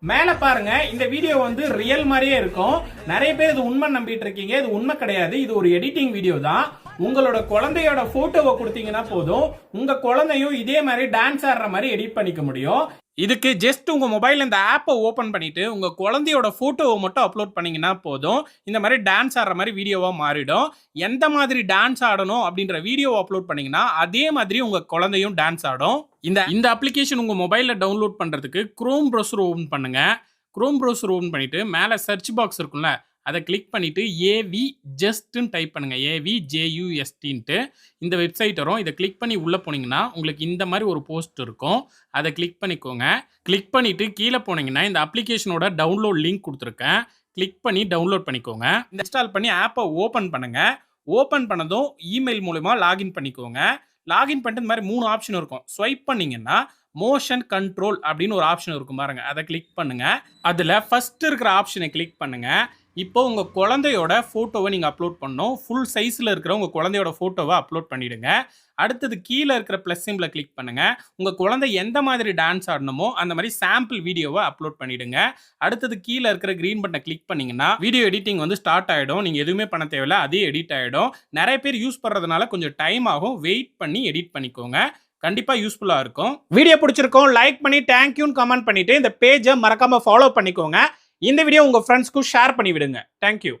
மேல பாருங்க இந்த வீடியோ வந்து ரியல் மாதிரியே இருக்கும். நிறைய பேர் இது உண்மை நம்பிட்டு இருக்கீங்க. இது உண்மை கிடையாது. இது ஒரு எடிட்டிங் வீடியோ தான். உங்களோட குழந்தையோட போட்டோவை கொடுத்தீங்கன்னா போதும். உங்க குழந்தையும் இதே மாதிரி டான்ஸ் ஆடுற மாதிரி எடிட் பண்ணிக்க முடியும். இதுக்கு ஜஸ்ட் உங்கள் மொபைலில் இந்த ஆப்பை ஓப்பன் பண்ணிவிட்டு உங்கள் குழந்தையோட ஃபோட்டோவை மட்டும் அப்லோட் பண்ணிங்கன்னா போதும். இந்த மாதிரி டான்ஸ் ஆடுற மாதிரி வீடியோவாக மாறிடும். எந்த மாதிரி டான்ஸ் ஆடணும் அப்படின்ற வீடியோவை அப்லோட் பண்ணிங்கன்னா அதே மாதிரி உங்கள் குழந்தையும் டான்ஸ் ஆடும். இந்த இந்த அப்ளிகேஷன் உங்கள் மொபைலில் டவுன்லோட் பண்ணுறதுக்கு குரோம் ப்ரௌசர் ஓப்பன் பண்ணுங்கள் குரோம் ப்ரௌசர் ஓபன் பண்ணிவிட்டு மேலே சர்ச் பாக்ஸ் இருக்கும்ல அதை கிளிக் பண்ணிவிட்டு ஏவி ஜஸ்ட்டுன்னு டைப் பண்ணுங்கள் ஏவி ஜேயூஎஸ்டின்ட்டு இந்த வெப்சைட் வரும். இதை கிளிக் பண்ணி உள்ளே போனீங்கன்னா உங்களுக்கு இந்த மாதிரி ஒரு போஸ்ட் இருக்கும். அதை கிளிக் பண்ணிக்கோங்க. கிளிக் பண்ணிவிட்டு கீழே போனீங்கன்னா இந்த அப்ளிகேஷனோட டவுன்லோட் லிங்க் கொடுத்துருக்கேன். கிளிக் பண்ணி டவுன்லோட் பண்ணிக்கோங்க. இன்ஸ்டால் பண்ணி ஆப்பை ஓப்பன் பண்ணுங்கள் ஓப்பன் பண்ணதும் இமெயில் மூலிமா லாகின் பண்ணிக்கோங்க. லாகின் பண்ணிட்டு இந்த மாதிரி மூணு ஆப்ஷன் இருக்கும். ஸ்வைப் பண்ணீங்கன்னா மோஷன் கண்ட்ரோல் அப்படின்னு ஒரு ஆப்ஷன் இருக்கும் பாருங்க. அதை கிளிக் பண்ணுங்க. அதில் ஃபர்ஸ்ட் இருக்கிற ஆப்ஷனை கிளிக் பண்ணுங்க. இப்போ உங்கள் குழந்தையோட ஃபோட்டோவை நீங்கள் அப்லோட் பண்ணோம் ஃபுல் சைஸில் இருக்கிற உங்கள் குழந்தையோட ஃபோட்டோவை அப்லோட் பண்ணிடுங்க. அடுத்தது கீழே இருக்கிற ப்ளஸ் சிம்பில் கிளிக் பண்ணுங்கள் உங்கள் குழந்தை எந்த மாதிரி டான்ஸ் ஆடணுமோ அந்த மாதிரி சாம்பிள் வீடியோவை அப்லோட் பண்ணிவிடுங்க அடுத்தது கீழே இருக்கிற க்ரீன் பட்டனை கிளிக் பண்ணிங்கன்னா வீடியோ எடிட்டிங் வந்து ஸ்டார்ட் ஆகிடும் நீங்கள் எதுவுமே பண்ண தேவையில்ல அதே எடிட் ஆகிடும் நிறைய பேர் யூஸ் பண்ணுறதுனால கொஞ்சம் டைம் ஆகும். வெயிட் பண்ணி எடிட் பண்ணிக்கோங்க. கண்டிப்பாக யூஸ்ஃபுல்லாக இருக்கும். வீடியோ பிடிச்சிருக்கோம் லைக் பண்ணி தேங்க்யூன்னு கமெண்ட் பண்ணிவிட்டு இந்த பேஜை மறக்காமல் ஃபாலோ பண்ணிக்கோங்க. இந்த வீடியோ உங்கள் ஃப்ரெண்ட்ஸ்க்கும் ஷேர் பண்ணி விடுங்க தேங்க்யூ